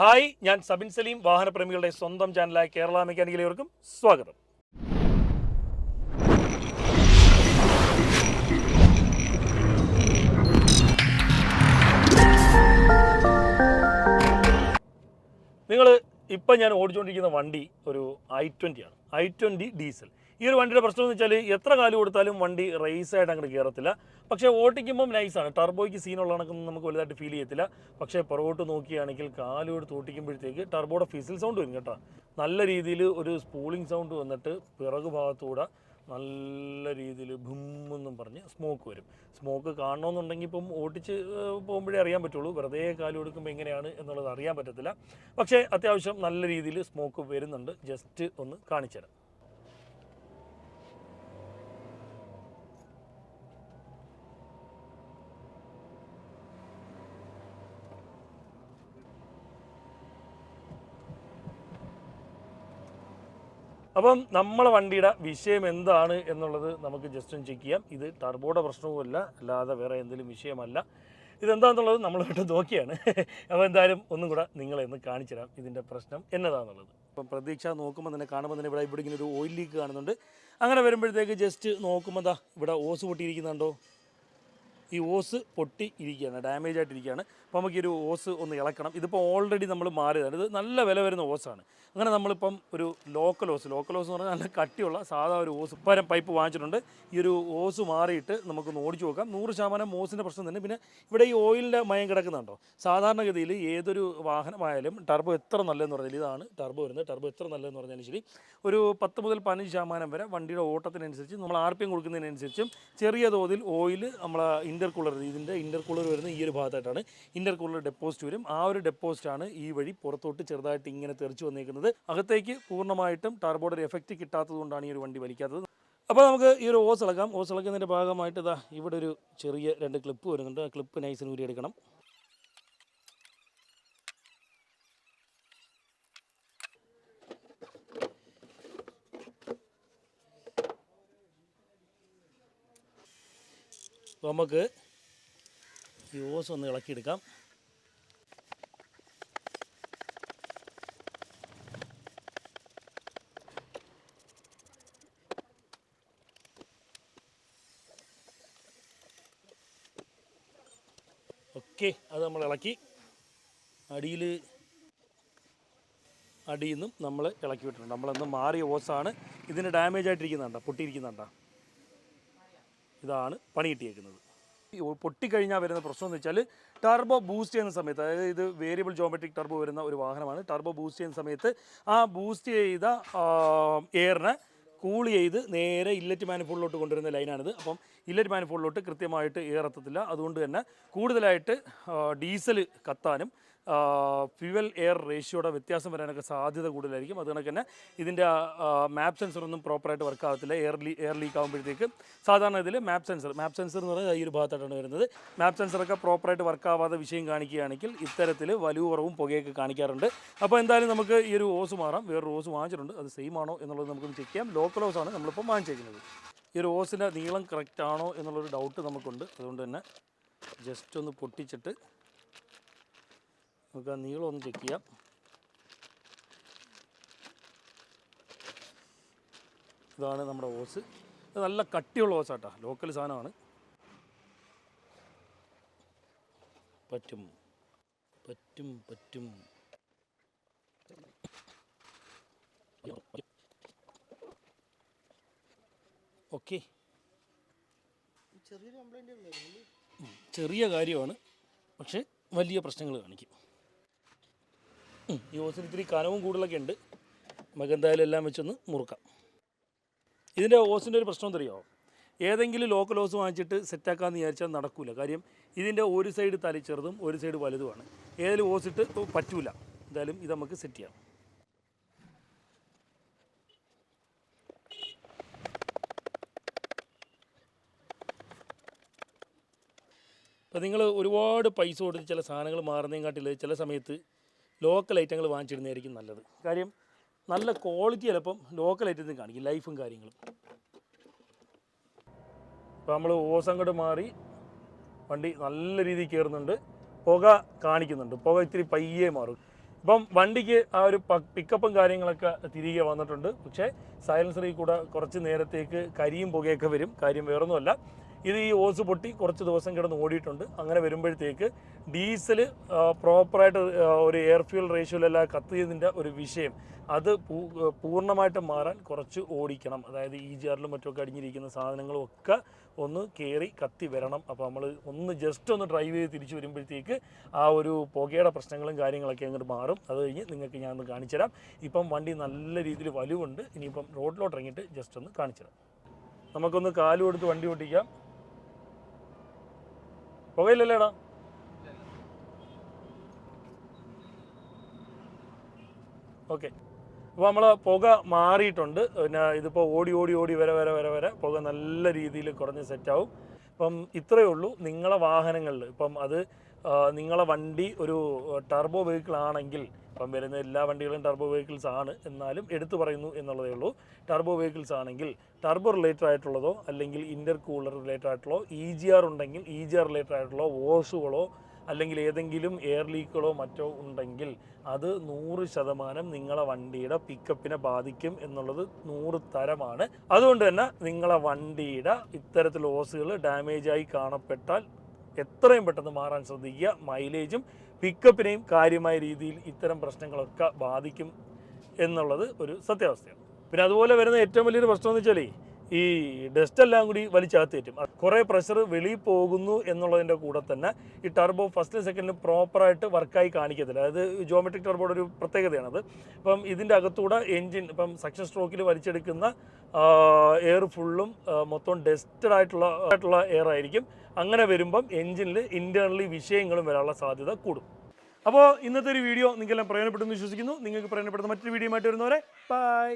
Hi ഞാൻ സബിൻ സലീം വാഹനപ്രേമികളുടെ സ്വന്തം ചാനലായ കേരള മെക്കാനിക്കലേവർക്കും സ്വാഗതം. നിങ്ങൾ ഇപ്പം ഞാൻ ഓടിച്ചുകൊണ്ടിരിക്കുന്ന വണ്ടി ഒരു ഐ ട്വന്റി ആണ്. I twenty diesel. ഈ ഒരു വണ്ടിയുടെ പ്രശ്നം എന്ന് വെച്ചാൽ എത്ര കാൽ കൊടുത്താലും വണ്ടി റേസ് ആയിട്ട് അങ്ങോട്ട് കയറത്തില്ല പക്ഷേ ഓട്ടിക്കുമ്പം നൈസാണ് ടർബോയ്ക്ക് സീനുള്ള കണക്കൊന്നും നമുക്ക് വലുതായിട്ട് ഫീൽ ചെയ്യത്തില്ല. പക്ഷേ പുറകോട്ട് നോക്കിയാണെങ്കിൽ കാൽ കൊടുത്ത് ഓട്ടിക്കുമ്പോഴത്തേക്ക് ടർബോയുടെ ഫിസിൽ സൗണ്ട് വരും കേട്ടോ. നല്ല രീതിയിൽ ഒരു സ്പൂളിംഗ് സൗണ്ട് വന്നിട്ട് പിറകു ഭാഗത്തൂടെ നല്ല രീതിയിൽ ഭുമ്മെന്നും പറഞ്ഞ് സ്മോക്ക് വരും. സ്മോക്ക് കാണണമെന്നുണ്ടെങ്കിൽ ഇപ്പം ഓടിച്ച് പോകുമ്പോഴേ അറിയാൻ പറ്റുള്ളൂ. വെറുതെ കാൽ കൊടുക്കുമ്പോൾ എങ്ങനെയാണ് എന്നുള്ളത് അറിയാൻ പറ്റത്തില്ല. പക്ഷേ അത്യാവശ്യം നല്ല രീതിയിൽ സ്മോക്ക് വരുന്നുണ്ട്. ജസ്റ്റ് ഒന്ന് കാണിച്ചു അപ്പം നമ്മളെ വണ്ടിയുടെ വിഷയം എന്താണ് എന്നുള്ളത് നമുക്ക് ജസ്റ്റ് ഒന്ന് ചെക്ക് ചെയ്യാം. ഇത് ടർബോയുടെ പ്രശ്നവുമല്ല അല്ലാതെ വേറെ എന്തെങ്കിലും വിഷയമല്ല. ഇതെന്താണെന്നുള്ളത് നമ്മൾ കേട്ട് നോക്കിയാണ്. അപ്പോൾ എന്തായാലും ഒന്നും കൂടെ നിങ്ങളെ ഒന്ന് കാണിച്ചു തരാം ഇതിന്റെ പ്രശ്നം എന്നതാണെന്നുള്ളത് അപ്പം പ്രതീക്ഷ നോക്കുമ്പോൾ തന്നെ കാണുമ്പോൾ തന്നെ ഇവിടെ ഇവിടെ ഇങ്ങനെ ഒരു ഓയിൽ ലീക്ക് കാണുന്നുണ്ട്. അങ്ങനെ വരുമ്പോഴത്തേക്ക് ജസ്റ്റ് നോക്കുമ്പോൾ എന്താ ഇവിടെ ഓസ് പൊട്ടിയിരിക്കുന്നുണ്ടോ? ഈ ഓസ് പൊട്ടി ഇരിക്കുകയാണ് ഡാമേജ് ആയിട്ടിരിക്കുകയാണ് അപ്പോൾ നമുക്ക് ഈ ഒരു ഓസ് ഒന്ന് ഇളക്കണം. ഇതിപ്പോൾ ഓൾറെഡി നമ്മൾ മാറിയതാണ്. ഇത് നല്ല വില വരുന്ന ഓസാണ്. അങ്ങനെ നമ്മളിപ്പം ഒരു ലോക്കൽ ഓസ് ലോക്കൽ ഓസ് എന്ന് പറഞ്ഞാൽ നല്ല കട്ടിയുള്ള സാധാ ഒരു ഓസ് പരം പൈപ്പ് വാങ്ങിച്ചിട്ടുണ്ട്. ഈ ഒരു ഓസ് മാറിയിട്ട് നമുക്കൊന്ന് ഓടിച്ചു നോക്കാം. നൂറ് ശതമാനം ഓസിന്റെ പ്രശ്നം തന്നെ. പിന്നെ ഇവിടെ ഈ ഓയിലിന്റെ മയം കിടക്കുന്നുണ്ടോ? സാധാരണഗതിയിൽ ഏതൊരു വാഹനമായാലും ടർബോ എത്ര നല്ലതെന്ന് പറഞ്ഞാൽ ഇതാണ് ടർബോ വരുന്നത്. ടർബോ എത്ര നല്ലതെന്ന് പറഞ്ഞാലും ശരി ഒരു പത്ത് മുതൽ പതിനഞ്ച് ശതമാനം വരെ വണ്ടിയുടെ ഓട്ടത്തിനനുസരിച്ച് നമ്മൾ ആർ പി എം കൊടുക്കുന്നതിനനുസരിച്ചും ചെറിയ തോതിൽ ഓയിൽ നമ്മൾ ഇന്റർ കൂളർ ഇതിന്റെ ഇന്റർ കൂളർ വരുന്ന ഈ ഒരു ഭാഗത്തായിട്ടാണ്. ഇന്റർ കൂളർ ഡെപ്പോസിറ്റ് വരും. ആ ഒരു ഡെപ്പോസിറ്റ് ആണ് ഈ വഴി പുറത്തോട്ട് ചെറുതായിട്ട് ഇങ്ങനെ തെറിച്ച് വന്നേക്കുന്നത്. അകത്തേക്ക് പൂർണമായിട്ടും ടർബോയുടെ എഫക്റ്റ് കിട്ടാത്തതുകൊണ്ടാണ് ഈ ഒരു വണ്ടി വലിക്കാത്തത്. അപ്പോൾ നമുക്ക് ഈ ഒരു ഓസ് ഇളക്കാം ഓസ് ഇളക്കുന്നതിന്റെ ഭാഗമായിട്ട് ഇതാ ഇവിടെ ഒരു ചെറിയ രണ്ട് ക്ലിപ്പ് വരുന്നുണ്ട്. ആ ക്ലിപ്പ് നൈസിന് ഊരി എടുക്കണം നമുക്ക് ഈ ഓസ് ഒന്ന് ഇളക്കിയെടുക്കാം. ഓക്കെ അത് നമ്മൾ ഇളക്കി. അടിയിൽ അടിയിൽ നിന്നും നമ്മൾ ഇളക്കി വിട്ടിട്ടുണ്ട്. നമ്മളന്ന് മാറിയ ഓസാണ്. ഇതിന് ഡാമേജ് ആയിട്ടിരിക്കുന്നുണ്ടോ? പൊട്ടിയിരിക്കുന്നുണ്ടോ? ഇതാണ് പണി കിട്ടിയേക്കുന്നത് പൊട്ടിക്കഴിഞ്ഞാൽ വരുന്ന പ്രശ്നം എന്ന് വെച്ചാൽ ടർബോ ബൂസ്റ്റ് ചെയ്യുന്ന സമയത്ത് അതായത് ഇത് വേരിയബിൾ ജോമെട്രിക് ടർബോ വരുന്ന ഒരു വാഹനമാണ്. ടർബോ ബൂസ്റ്റ് ചെയ്യുന്ന സമയത്ത് ആ ബൂസ്റ്റ് ചെയ്ത എയറിനെ കൂൾ ചെയ്ത് നേരെ ഇല്ലറ്റ് മാനിഫോളിലോട്ട് കൊണ്ടുവരുന്ന ലൈനാണിത് അപ്പം ഇല്ലറ്റ് മാനിഫോളിലോട്ട് കൃത്യമായിട്ട് എയർ എത്തത്തില്ല അതുകൊണ്ട് തന്നെ കൂടുതലായിട്ട് ഡീസൽ കത്താനും ഫ്യുവൽ എയർ റേഷ്യോയുടെ വ്യത്യാസം വരാനൊക്കെ സാധ്യത കൂടുതലായിരിക്കും. അത് കണക്ക് തന്നെ ഇതിന്റെ മാപ്പ് സെൻസർ ഒന്നും പ്രോപ്പറായിട്ട് വർക്ക് ആകത്തില്ല. എയർ ലീ എയർ ലീക്ക് ആകുമ്പോഴത്തേക്ക് സാധാരണ ഇതിൽ മാപ്പ് സെൻസർ മാപ്പ് സെൻസർ എന്ന് പറഞ്ഞാൽ ഈ ഒരു ഭാഗത്തായിട്ടാണ് വരുന്നത്. മാപ്പ് സെൻസറൊക്കെ പ്രോപ്പറായിട്ട് വർക്ക് ആവാതെ വിഷയം കാണിക്കുകയാണെങ്കിൽ ഇത്തരത്തിൽ വലിയ കുറവും പുകയൊക്കെ കാണിക്കാറുണ്ട്. അപ്പോൾ എന്തായാലും നമുക്ക് ഈ ഒരു ഓസ് മാറാം. വേറൊരു ഓസ് വാങ്ങിച്ചിട്ടുണ്ട്. അത് സെയിം ആണോ എന്നുള്ളത് നമുക്കൊന്ന് ചെക്ക് ചെയ്യാം. ലോക്കൽ ഓസാണ് നമ്മളിപ്പോൾ വാങ്ങിച്ചേക്കുന്നത്. ഈ ഒരു ഓസിന്റെ നീളം കറക്റ്റ് ആണോ എന്നുള്ളൊരു ഡൗട്ട് നമുക്കുണ്ട്. അതുകൊണ്ട് തന്നെ ജസ്റ്റ് ഒന്ന് പൊട്ടിച്ചിട്ട് നമുക്ക് ആ നീളം ഒന്ന് ചെക്ക് ചെയ്യാം. ഇതാണ് നമ്മുടെ ഓസ് ഇത് നല്ല കട്ടിയുള്ള ഓസാട്ടാ ലോക്കൽ സാധനമാണ്. പറ്റും. പറ്റും പറ്റും. ഓക്കെ. ചെറിയ കാര്യമാണ്. പക്ഷേ വലിയ പ്രശ്നങ്ങൾ കാണിക്കും. ഈ ഓസിന് ഇത്തിരി കനവും കൂടുതലൊക്കെ ഉണ്ട്. നമുക്ക് എന്തായാലും എല്ലാം വെച്ചൊന്ന് മുറുക്കാം. ഇതിന്റെ ഓസിന്റെ ഒരു പ്രശ്നം എന്തറിയോ? ഏതെങ്കിലും ലോക്കൽ ഓസ് വാങ്ങിച്ചിട്ട് സെറ്റാക്കാമെന്ന് വിചാരിച്ചാൽ നടക്കില്ല കാര്യം ഇതിന്റെ ഒരു സൈഡ് തലി ചെറുതും ഒരു സൈഡ് വലുതുമാണ്. ഏതെങ്കിലും ഓസിട്ട് പറ്റൂല. എന്തായാലും ഇത് നമുക്ക് സെറ്റ് ചെയ്യാം. അപ്പോൾ നിങ്ങൾ ഒരുപാട് പൈസ കൊടുത്ത് ചില സാധനങ്ങൾ മാറുന്നതിനെക്കാട്ടിൽ ചില സമയത്ത് ലോക്കൽ ഐറ്റങ്ങൾ വാങ്ങിച്ചിടുന്നതായിരിക്കും നല്ലത്. കാര്യം നല്ല ക്വാളിറ്റി ചിലപ്പം ലോക്കൽ ഐറ്റത്തിൽ കാണിക്കും ലൈഫും കാര്യങ്ങളും. ഇപ്പോൾ നമ്മൾ ഓസങ്കട് മാറി വണ്ടി നല്ല രീതിയിൽ കയറുന്നുണ്ട് പുക കാണിക്കുന്നുണ്ട് പുക ഇത്തിരി പയ്യെ മാറും. ഇപ്പം വണ്ടിക്ക് ആ ഒരു പിക്കപ്പും കാര്യങ്ങളൊക്കെ തിരികെ വന്നിട്ടുണ്ട്. പക്ഷേ സൈലൻസറിൽ കൂടെ കുറച്ച് നേരത്തേക്ക് കരിയും പുകയൊക്കെ വരും കാര്യം വേറൊന്നുമല്ല. ഇത് ഈ ഓസ് പൊട്ടി കുറച്ച് ദിവസം കിടന്ന് ഓടിയിട്ടുണ്ട്. അങ്ങനെ വരുമ്പോഴത്തേക്ക് ഡീസൽ പ്രോപ്പറായിട്ട് ഒരു എയർ ഫ്യൂൽ റേഷ്യോയിലെല്ലാം കത്തിയതിന്റെ ഒരു വിഷയം. അത് പൂർണമായിട്ട് മാറാൻ കുറച്ച് ഓടിക്കണം. അതായത് ഈ ജാറിലും മറ്റുമൊക്കെ അടിഞ്ഞിരിക്കുന്ന സാധനങ്ങളും ഒക്കെ ഒന്ന് കയറി കത്തി വരണം. അപ്പോൾ നമ്മൾ ഒന്ന് ജസ്റ്റ് ഒന്ന് ഡ്രൈവ് ചെയ്ത് തിരിച്ചു വരുമ്പോഴത്തേക്ക് ആ ഒരു പുകയുടെ പ്രശ്നങ്ങളും കാര്യങ്ങളൊക്കെ അങ്ങോട്ട് മാറും. അത് കഴിഞ്ഞ് നിങ്ങൾക്ക് ഞാനൊന്ന് കാണിച്ചുതരാം കാണിച്ചു തരാം. ഇപ്പം വണ്ടി നല്ല രീതിയിൽ വലുവുണ്ട്. ഇനിയിപ്പം റോഡിലോട്ട് ഇറങ്ങിയിട്ട് ജസ്റ്റ് ഒന്ന് കാണിച്ചു തരാം. നമുക്കൊന്ന് കാലും എടുത്ത് വണ്ടി ഓട്ടിക്കാം. പുകയില്ലല്ലേടാ ഓക്കെ. അപ്പോൾ നമ്മൾ പുക മാറിയിട്ടുണ്ട്. പിന്നെ ഇതിപ്പോൾ ഓടി ഓടി ഓടി വരെ വരെ വരെ വരെ പുക നല്ല രീതിയിൽ കുറഞ്ഞ് സെറ്റാവും അപ്പം ഇത്രയേ ഉള്ളൂ. നിങ്ങളെ വാഹനങ്ങളിൽ ഇപ്പം അത് നിങ്ങളെ വണ്ടി ഒരു ടർബോ വെഹിക്കിൾ ആണെങ്കിൽ ഇപ്പം വരുന്ന എല്ലാ വണ്ടികളും ടർബോ വെഹിക്കിൾസ് ആണ് എന്നാലും എടുത്തു പറയുന്നു എന്നുള്ളതേ ഉള്ളൂ. ടർബോ വെഹിക്കിൾസ് ആണെങ്കിൽ ടർബോ റിലേറ്റഡ് ആയിട്ടുള്ളതോ അല്ലെങ്കിൽ ഇന്റർ കൂളർ റിലേറ്റഡ് ആയിട്ടുള്ളതോ ഇ ജി ആർ ഉണ്ടെങ്കിൽ ഇ ജി ആർ റിലേറ്റഡ് ആയിട്ടുള്ള ഓസുകളോ അല്ലെങ്കിൽ ഏതെങ്കിലും എയർ ലീക്കുകളോ മറ്റോ ഉണ്ടെങ്കിൽ അത് നൂറ് ശതമാനം നിങ്ങളെ വണ്ടിയുടെ പിക്കപ്പിനെ ബാധിക്കും എന്നുള്ളത് നൂറ് തരമാണ്. അതുകൊണ്ട് തന്നെ നിങ്ങളെ വണ്ടിയുടെ ഇത്തരത്തിൽ ഓസുകൾ ഡാമേജ് ആയി കാണപ്പെട്ടാൽ എത്രയും പെട്ടെന്ന് മാറാൻ ശ്രദ്ധിക്കുക. മൈലേജും പിക്കപ്പിനെയും കാര്യമായ രീതിയിൽ ഇത്തരം പ്രശ്നങ്ങളൊക്കെ ബാധിക്കും എന്നുള്ളത് ഒരു സത്യാവസ്ഥയാണ്. പിന്നെ അതുപോലെ വരുന്ന ഏറ്റവും വലിയൊരു പ്രശ്നം എന്ന് വെച്ചാലേ ഈ ഡസ്റ്റ് എല്ലാം കൂടി വലിച്ചകത്ത് കയറ്റും. കുറേ പ്രഷർ വെളിയിൽ പോകുന്നു എന്നുള്ളതിന്റെ കൂടെ തന്നെ ഈ ടർബോ ഫസ്റ്റ് സെക്കൻഡിൽ പ്രോപ്പറായിട്ട് വർക്കായി കാണിക്കത്തില്ല. അതായത് ജോമെട്രിക് ടർബോയുടെ ഒരു പ്രത്യേകതയാണത്. അപ്പം ഇതിന്റെ അകത്തൂടെ എൻജിൻ ഇപ്പം സക്ഷൻ സ്ട്രോക്കിൽ വലിച്ചെടുക്കുന്ന എയർ ഫുള്ളും മൊത്തം ഡസ്റ്റഡ് ആയിട്ടുള്ള ആയിട്ടുള്ള എയർ ആയിരിക്കും. അങ്ങനെ വരുമ്പം എൻജിനിൽ ഇന്റേർണലി വിഷയങ്ങളും വരാനുള്ള സാധ്യത കൂടും. അപ്പോൾ ഇന്നത്തെ ഒരു വീഡിയോ നിങ്ങൾക്കെല്ലാം പ്രയോജനപ്പെടുന്നു വിശ്വസിക്കുന്നു. നിങ്ങൾക്ക് പ്രയോജനപ്പെടുന്ന മറ്റൊരു വീഡിയോ ആയിട്ട് വരുന്നവരെ ബൈ